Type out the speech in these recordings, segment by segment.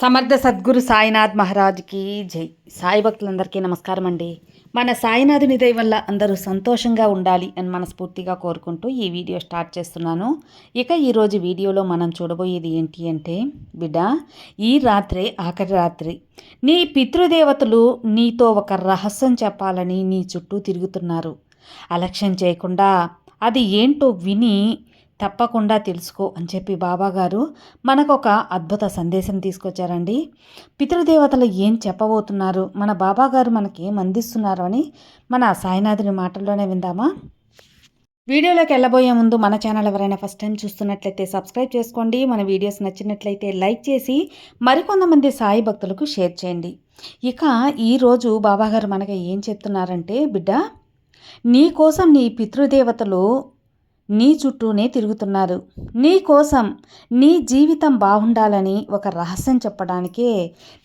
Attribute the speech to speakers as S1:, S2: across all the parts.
S1: సమర్థ సద్గురు సాయినాథ్ మహారాజ్కి జై. సాయి భక్తులందరికీ నమస్కారం అండి. మన సాయినాథుని దయ వల్ల అందరూ సంతోషంగా ఉండాలి అని మనస్ఫూర్తిగా కోరుకుంటూ ఈ వీడియో స్టార్ట్ చేస్తున్నాను. ఇక ఈరోజు వీడియోలో మనం చూడబోయేది ఏంటి అంటే బిడ్డ ఈ రాత్రే ఆఖరి రాత్రి నీ పితృదేవతలు నీతో ఒక రహస్యం చెప్పాలని నీ చుట్టూ తిరుగుతున్నారు. అలక్ష్యం చేయకుండా అది ఏంటో విని తప్పకుండా తెలుసుకో అని చెప్పి బాబాగారు మనకు ఒక అద్భుత సందేశం తీసుకొచ్చారండి. పితృదేవతలు ఏం చెప్పబోతున్నారు? మన బాబాగారు మనకి ఏం అందిస్తున్నారు అని మన సాయినాథుని మాటల్లోనే విందామా? వీడియోలోకి వెళ్ళబోయే ముందు మన ఛానల్ ఎవరైనా ఫస్ట్ టైం చూస్తున్నట్లయితే సబ్స్క్రైబ్ చేసుకోండి. మన వీడియోస్ నచ్చినట్లయితే లైక్ చేసి మరికొంతమంది సాయి భక్తులకు షేర్ చేయండి. ఇక ఈరోజు బాబాగారు మనకి ఏం చెప్తున్నారంటే బిడ్డ నీ కోసం నీ పితృదేవతలు నీ చుట్టూనే తిరుగుతున్నారు. నీ కోసం నీ జీవితం బాగుండాలని ఒక రహస్యం చెప్పడానికే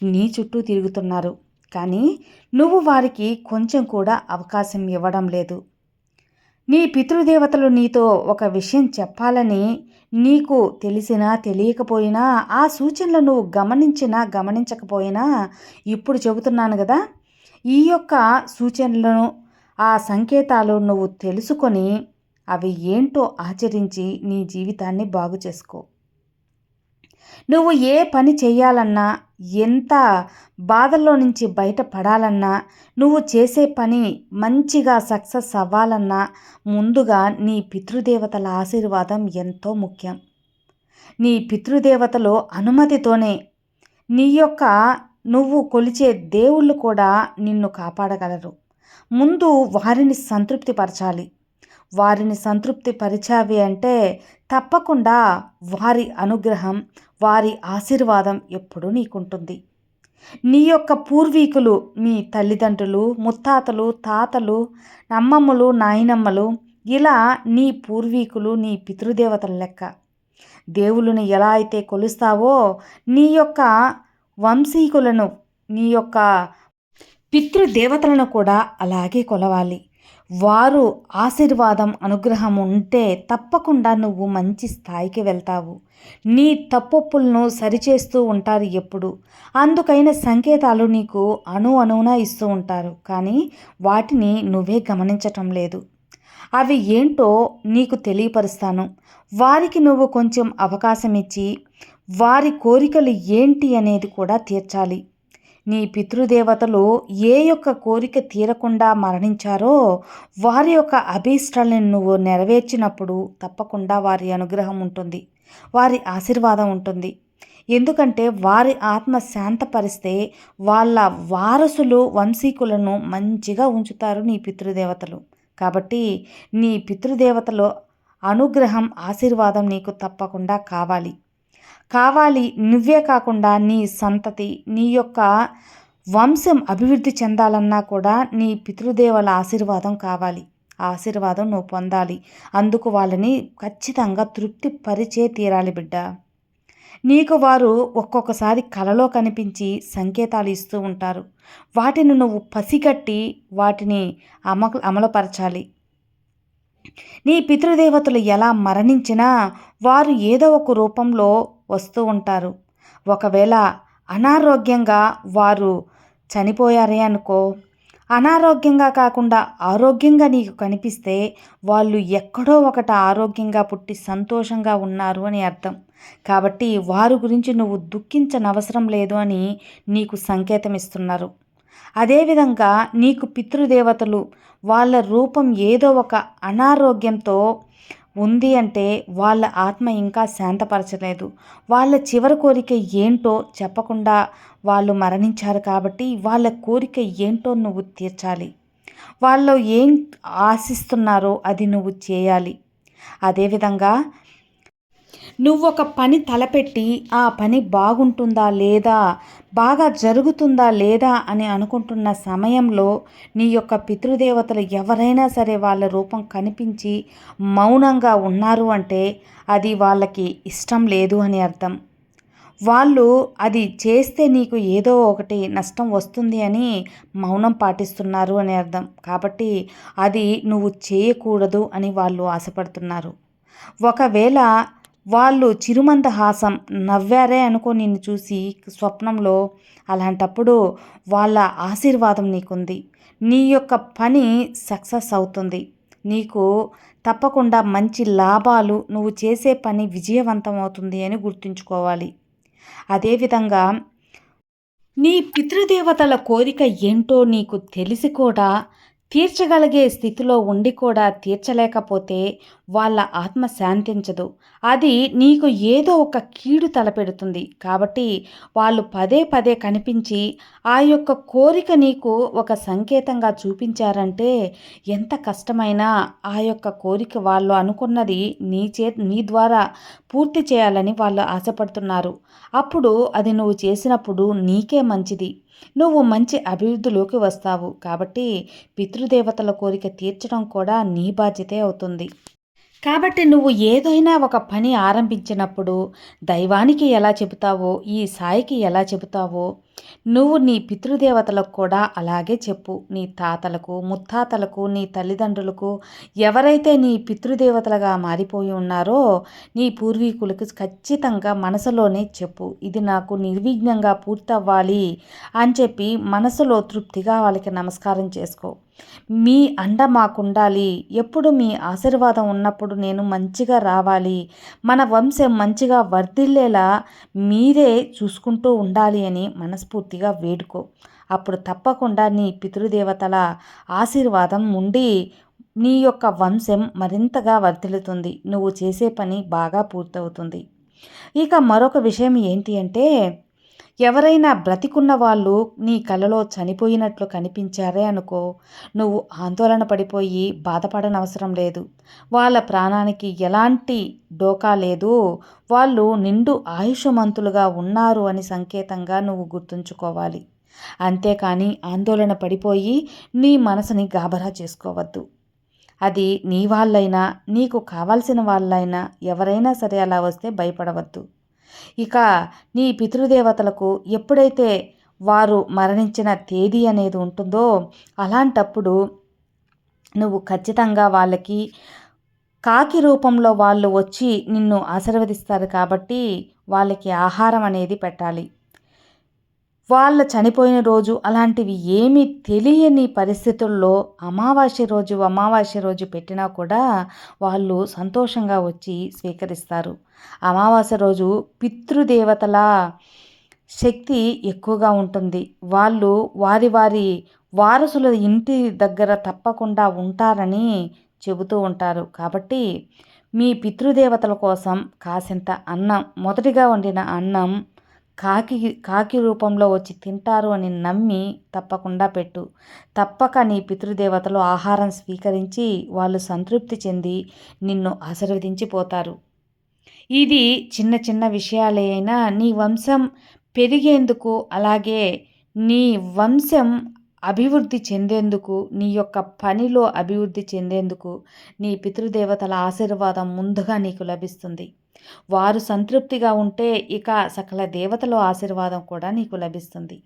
S1: నీ చుట్టూ తిరుగుతున్నారు. కానీ నువ్వు వారికి కొంచెం కూడా అవకాశం ఇవ్వడం లేదు. నీ పితృదేవతలు నీతో ఒక విషయం చెప్పాలని నీకు తెలిసినా తెలియకపోయినా ఆ సూచనలు నువ్వు గమనించినా గమనించకపోయినా ఇప్పుడు చెబుతున్నాను కదా ఈ యొక్క సూచనలను ఆ సంకేతాలు నువ్వు తెలుసుకొని అవి ఏంటో ఆచరించి నీ జీవితాన్ని బాగు చేసుకో. నువ్వు ఏ పని చేయాలన్నా ఎంత బాధల్లో నుంచి బయటపడాలన్నా నువ్వు చేసే పని మంచిగా సక్సెస్ అవ్వాలన్నా ముందుగా నీ పితృదేవతల ఆశీర్వాదం ఎంతో ముఖ్యం. నీ పితృదేవతలో అనుమతితోనే నీ యొక్క నువ్వు కొలిచే దేవుళ్ళు కూడా నిన్ను కాపాడగలరు. ముందు వారిని సంతృప్తిపరచాలి. వారిని సంతృప్తి పరిచావి అంటే తప్పకుండా వారి అనుగ్రహం వారి ఆశీర్వాదం ఎప్పుడూ నీకుంటుంది. నీ యొక్క పూర్వీకులు మీ తల్లిదండ్రులు ముత్తాతలు తాతలు అమ్మమ్మలు నాయనమ్మలు ఇలా నీ పూర్వీకులు నీ పితృదేవతల లెక్క. దేవుళ్ళని ఎలా అయితే కొలుస్తావో నీ యొక్క వంశీకులను నీ యొక్క పితృదేవతలను కూడా అలాగే కొలవాలి. వారు ఆశీర్వాదం అనుగ్రహం ఉంటే తప్పకుండా నువ్వు మంచి స్థాయికి వెళ్తావు. నీ తప్పొప్పులను సరిచేస్తూ ఉంటారు ఎప్పుడు. అందుకైన సంకేతాలు నీకు అణు అణువునా ఇస్తూ ఉంటారు. కానీ వాటిని నువ్వే గమనించటం లేదు. అవి ఏంటో నీకు తెలియపరుస్తాను. వారికి నువ్వు కొంచెం అవకాశం ఇచ్చి వారి కోరికలు ఏంటి అనేది కూడా తీర్చాలి. నీ పితృదేవతలు ఏ యొక్క కోరిక తీరకుండా మరణించారో వారి యొక్క అభీష్టాలను నువ్వు నెరవేర్చినప్పుడు తప్పకుండా వారి అనుగ్రహం ఉంటుంది వారి ఆశీర్వాదం ఉంటుంది. ఎందుకంటే వారి ఆత్మ శాంతపరిస్తే వాళ్ళ వారసులు వంశీకులను మంచిగా ఉంచుతారు నీ పితృదేవతలు. కాబట్టి నీ పితృదేవతలో అనుగ్రహం ఆశీర్వాదం నీకు తప్పకుండా కావాలి. కావాలి నువ్వే కాకుండా నీ సంతతి నీ యొక్క వంశం అభివృద్ధి చెందాలన్నా కూడా నీ పితృదేవుల ఆశీర్వాదం కావాలి. ఆశీర్వాదం నువ్వు పొందాలి. అందుకు వాళ్ళని ఖచ్చితంగా తృప్తి పరిచే తీరాలి బిడ్డ. నీకు వారు ఒక్కొక్కసారి కలలో కనిపించి సంకేతాలు ఇస్తూ ఉంటారు. వాటిని నువ్వు పసిగట్టి వాటిని అమ అమలుపరచాలి. నీ పితృదేవతలు ఎలా మరణించినా వారు ఏదో ఒక రూపంలో వస్తూ ఉంటారు. ఒకవేళ అనారోగ్యంగా వారు చనిపోయారే అనుకో అనారోగ్యంగా కాకుండా ఆరోగ్యంగా నీకు కనిపిస్తే వాళ్ళు ఎక్కడో ఒకట ఆరోగ్యంగా పుట్టి సంతోషంగా ఉన్నారు అని అర్థం. కాబట్టి వారి గురించి నువ్వు దుఃఖించనవసరం లేదు అని నీకు సంకేతం ఇస్తున్నారు. అదేవిధంగా నీకు పితృదేవతలు వాళ్ళ రూపం ఏదో ఒక అనారోగ్యంతో ఉంది అంటే వాళ్ళ ఆత్మ ఇంకా శాంతపరచలేదు. వాళ్ళ చివరి కోరిక ఏంటో చెప్పకుండా వాళ్ళు మరణించారు కాబట్టి వాళ్ళ కోరిక ఏంటో నువ్వు తీర్చాలి. వాళ్ళు ఏం ఆశిస్తున్నారో అది నువ్వు చేయాలి. అదేవిధంగా నువ్వు ఒక పని తలపెట్టి ఆ పని బాగుంటుందా లేదా? బాగా జరుగుతుందా లేదా? అని అనుకుంటున్న సమయంలో నీ యొక్క పితృదేవతలు ఎవరైనా సరే వాళ్ళ రూపం కనిపించి మౌనంగా ఉన్నారు అంటే అది వాళ్ళకి ఇష్టం లేదు అని అర్థం. వాళ్ళు అది చేస్తే నీకు ఏదో ఒకటి నష్టం వస్తుంది అని మౌనం పాటిస్తున్నారు అని అర్థం. కాబట్టి అది నువ్వు చేయకూడదు అని వాళ్ళు ఆశపడుతున్నారు. ఒకవేళ వాళ్ళు చిరుమందహాసం నవ్వారే అనుకో నిన్ను చూసి స్వప్నంలో అలాంటప్పుడు వాళ్ళ ఆశీర్వాదం నీకుంది. నీ యొక్క పని సక్సెస్ అవుతుంది. నీకు తప్పకుండా మంచి లాభాలు నువ్వు చేసే పని విజయవంతం అవుతుంది అని గుర్తుంచుకోవాలి. అదేవిధంగా నీ పితృదేవతల కోరిక ఏంటో నీకు తెలిసి కూడా తీర్చగలిగే స్థితిలో ఉండి కూడా తీర్చలేకపోతే వాళ్ళ ఆత్మ శాంతించదు. అది నీకు ఏదో ఒక కీడు తలపెడుతుంది. కాబట్టి వాళ్ళు పదే పదే కనిపించి ఆ యొక్క కోరిక నీకు ఒక సంకేతంగా చూపించారంటే ఎంత కష్టమైనా ఆ యొక్క కోరిక వాళ్ళు అనుకున్నది నీ చే నీ ద్వారా పూర్తి చేయాలని వాళ్ళు ఆశపడుతున్నారు. అప్పుడు అది నువ్వు చేసినప్పుడు నీకే మంచిది. నువ్వు మంచి అభివృద్ధిలోకి వస్తావు కాబట్టి పితృదేవతల కోరిక తీర్చడం కూడా నీ బాధ్యతే అవుతుంది. కాబట్టి నువ్వు ఏదైనా ఒక పని ఆరంభించినప్పుడు దైవానికి ఎలా చెబుతావో ఈ సాయికి ఎలా చెబుతావో నువ్వు నీ పితృదేవతలకు కూడా అలాగే చెప్పు. నీ తాతలకు ముత్తాతలకు నీ తల్లిదండ్రులకు ఎవరైతే నీ పితృదేవతలుగా మారిపోయి ఉన్నారో నీ పూర్వీకులకు ఖచ్చితంగా మనసులోనే చెప్పు. ఇది నాకు నిర్విఘ్నంగా పూర్తవ్వాలి అని చెప్పి మనసులో తృప్తిగా వాళ్ళకి నమస్కారం చేసుకో. మీ అండ మాకుండాలి. ఎప్పుడు మీ ఆశీర్వాదం ఉన్నప్పుడు నేను మంచిగా రావాలి. మన వంశం మంచిగా వర్ధిల్లేలా మీరే చూసుకుంటూ ఉండాలి అని మనస్ఫూర్తిగా వేడుకో. అప్పుడు తప్పకుండా నీ పితృదేవతల ఆశీర్వాదం ఉండి నీ యొక్క వంశం మరింతగా వర్ధిల్లుతుంది. నువ్వు చేసే పని బాగా పూర్తవుతుంది. ఇక మరొక విషయం ఏంటి అంటే ఎవరైనా బ్రతికున్న వాళ్ళు నీ కలలో చనిపోయినట్లు కనిపించారే అనుకో నువ్వు ఆందోళన పడిపోయి బాధపడనవసరం లేదు. వాళ్ళ ప్రాణానికి ఎలాంటి డోకా లేదు. వాళ్ళు నిండు ఆయుషమంతులుగా ఉన్నారు అని సంకేతంగా నువ్వు గుర్తుంచుకోవాలి. అంతేకాని ఆందోళన పడిపోయి నీ మనసుని గాబరా చేసుకోవద్దు. అది నీ వాళ్ళైనా నీకు కావాల్సిన వాళ్ళైనా ఎవరైనా సరే అలా వస్తే భయపడవద్దు. ఇక నీ పితృదేవతలకు ఎప్పుడైతే వారు మరణించిన తేదీ అనేది ఉంటుందో అలాంటప్పుడు నువ్వు ఖచ్చితంగా వాళ్ళకి కాకి రూపంలో వాళ్ళు వచ్చి నిన్ను ఆశీర్వదిస్తారు కాబట్టి వాళ్ళకి ఆహారం అనేది పెట్టాలి. వాళ్ళ చనిపోయిన రోజు అలాంటివి ఏమీ తెలియని పరిస్థితుల్లో అమావాస్య రోజు అమావాస్య రోజు పెట్టినా కూడా వాళ్ళు సంతోషంగా వచ్చి స్వీకరిస్తారు. అమావాస్య రోజు పితృదేవతల శక్తి ఎక్కువగా ఉంటుంది. వాళ్ళు వారి వారి వారసుల ఇంటి దగ్గర తప్పకుండా ఉంటారని చెబుతూ ఉంటారు. కాబట్టి మీ పితృదేవతల కోసం కాసింత అన్నం మొదటిగా వండిన అన్నం కాకి కాకి రూపంలో వచ్చి తింటారు అని నమ్మి తప్పకుండా పెట్టు. తప్పక నీ పితృదేవతలు ఆహారం స్వీకరించి వాళ్ళు సంతృప్తి చెంది నిన్ను ఆశీర్వదించిపోతారు. ఇది చిన్న చిన్న విషయాలే అయినా నీ వంశం పెరిగేందుకు అలాగే నీ వంశం అభివృద్ధి చెందేందుకు నీ యొక్క పనిలో అభివృద్ధి చెందేందుకు నీ పితృదేవతల ఆశీర్వాదం ముందుగా నీకు లభిస్తుంది. వారు సంతృప్తిగా ఉంటే ఇక సకల దేవతల ఆశీర్వాదం కూడా నీకు లభిస్తుంది.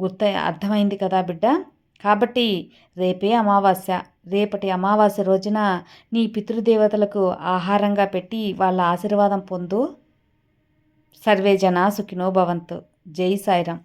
S1: గుర్త అర్థమైంది కదా బిడ్డ? కాబట్టి రేపే అమావాస్య. రేపటి అమావాస్య రోజున నీ పితృదేవతలకు ఆహారంగా పెట్టి వాళ్ళ ఆశీర్వాదం పొందు. సర్వే జనా సుఖినో భవంతు. జై సాయిరామ్.